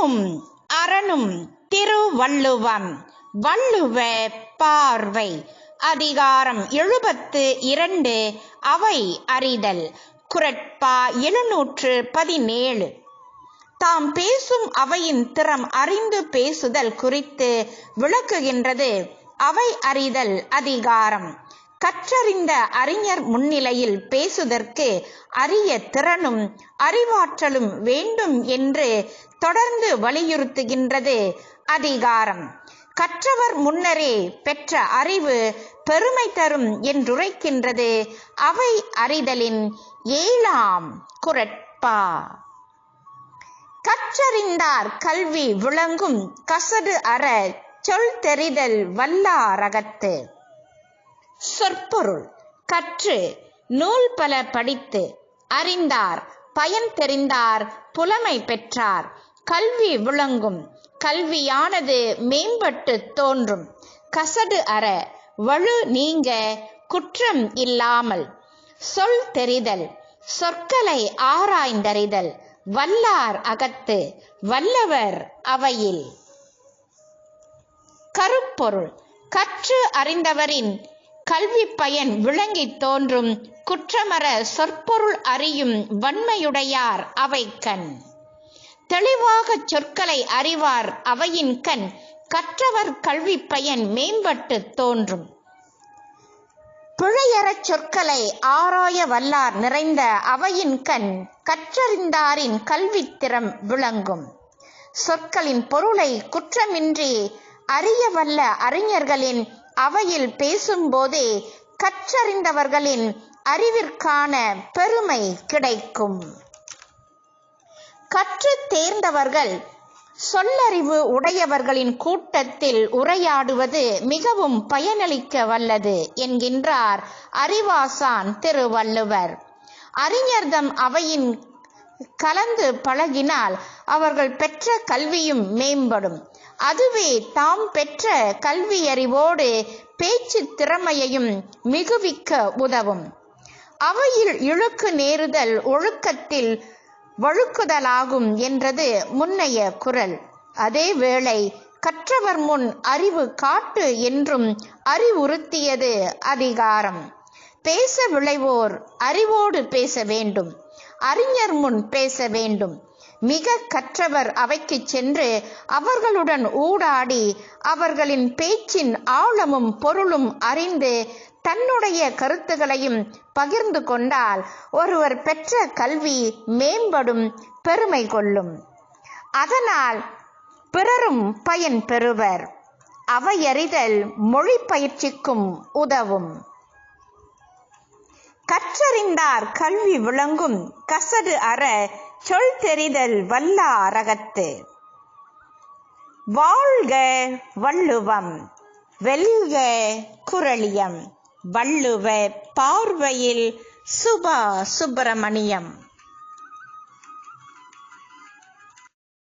அறமும் அறனும் திருவள்ளுவம். வள்ளுவ பார்வை. அதிகாரம் எழுபத்து இரண்டு. அவை அறிதல். குரட்பா எழுநூற்று பதினேழு. தாம் பேசும் அவையின் திறம் அறிந்து பேசுதல் குறித்து விளக்குகின்றது. அவை அறிதல் அதிகாரம். கற்றறிந்த அறிஞர் முன்னிலையில் பேசுதற்கு அரிய திறனும் அறிவாற்றலும் வேண்டும் என்று தொடர்ந்து வலியுறுத்துகின்றது அதிகாரம். கற்றவர் முன்னரே பெற்ற அறிவு பெருமை தரும் என்றுரைக்கின்றது. அவை அறிதலின் ஏழாம் குரட்பா. கற்றறிந்தார் கல்வி விளங்கும் கசடு அற சொல் தெரிதல் வல்லாரகத்து சொற்பொருள். கற்று நூல் பல படித்து அறிந்தார் பயன் தெரிந்தார் புலமை பெற்றார். கல்வி விளங்கும் கல்வியானது மேம்பட்டு தோன்றும். கசடு அற வலு நீங்க குற்றம் இல்லாமல். சொல் தெரிதல் சொற்களை ஆராய்ந்தறிதல். வல்லார் அகத்து வல்லவர் அவையில். கருப்பொருள். கற்று அறிந்தவரின் கல்வி பயன் விளங்கி தோன்றும் குற்றமற சொற்பொருள் அறியும் வன்மையுடையார் அவை கண் தெளிவாக சொற்களை அறிவார் அவையின் கண். கற்றவர் கல்வி பயன் மேம்பட்டு தோன்றும். பிழையறச் சொற்களை ஆராய வல்லார் நிறைந்த அவையின் கண். கற்றறிந்தாரின் கல்வித்திறம் விளங்கும். சொற்களின் பொருளை குற்றமின்றி அறிய வல்ல அறிஞர்களின் அவையில் பேசும்போதே கற்றறிந்தவர்களின் அறிவிற்கான பெருமை கிடைக்கும். கற்று தேர்ந்தவர்கள் சொல்லறிவு உடையவர்களின் கூட்டத்தில் உரையாடுவது மிகவும் பயனளிக்க வல்லது என்கின்றார் அறிவாசான் திருவள்ளுவர். அறிஞர்தம் அவையின் கலந்து பழகினால் அவர்கள் பெற்ற கல்வியும் மேம்படும். அதுவே தாம் பெற்ற கல்வியறிவோடு பேச்சு திறமையையும் மிகுவிக்க உதவும். அவையில் இழுக்கு நேருதல் ஒழுக்கத்தில் வழுக்குதலாகும் என்றது முன்னைய குரல். அதேவேளை கற்றவர் முன் அறிவு காட்டு என்றும் அறிவுறுத்தியது அதிகாரம். பேச விளைவோர் அறிவோடு பேச வேண்டும். அறிஞர் முன் பேச வேண்டும். மிக கற்றவர் அவைக்கு சென்று அவர்களுடன் ஊடாடி அவர்களின் பேச்சின் ஆழமும் பொருளும் அறிந்து தன்னுடைய கருத்துகளையும் பகிர்ந்து கொண்டால் ஒருவர் பெற்ற கல்வி மேம்படும் பெருமை கொள்ளும். அதனால் பிறரும் பயன் பெறுவர். அவையறிதல் மொழி பயிற்சிக்கும் உதவும். கற்றறிந்தார் கல்வி விளங்கும் கசடு அற சொல் தெரிதல் வல்லாரகத்து. வாழ்க வள்ளுவம் வெல்க குரளியம் வள்ளுவ பார்வையில் சுபா சுப்பிரமணியம்.